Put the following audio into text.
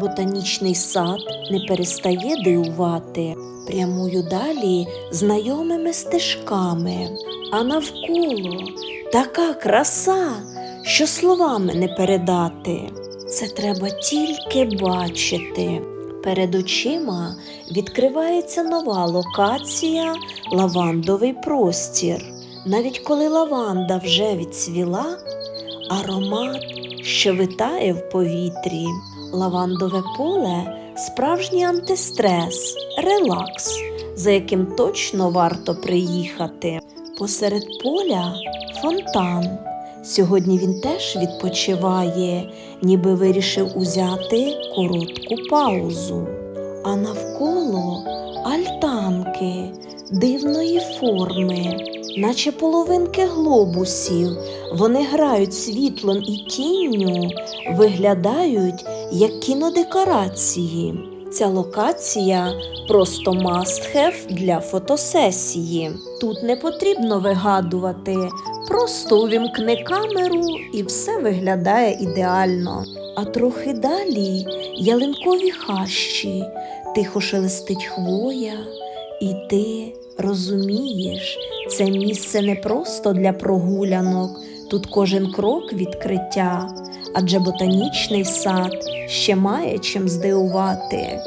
Ботанічний сад не перестає дивувати. Прямую далі знайомими стежками, а навколо така краса, що словами не передати. Це треба тільки бачити. Перед очима відкривається нова локація лавандовий простір. Навіть коли лаванда вже відцвіла, аромат, що витає в повітрі. Лавандове поле справжній антистрес, релакс, за яким точно варто приїхати. Посеред поля фонтан. Сьогодні він теж відпочиває, ніби вирішив узяти коротку паузу. А навколо альтанки дивної форми, наче половинки глобусів. Вони грають світлом і тінню, виглядають як кінодекорації. Ця локація просто must-have для фотосесії. Тут не потрібно вигадувати, просто увімкни камеру і все виглядає ідеально. А трохи далі ялинкові хащі, тихо шелестить хвоя, і ти розумієш, це місце не просто для прогулянок, тут кожен крок відкриття, адже ботанічний сад ще має чим здивувати.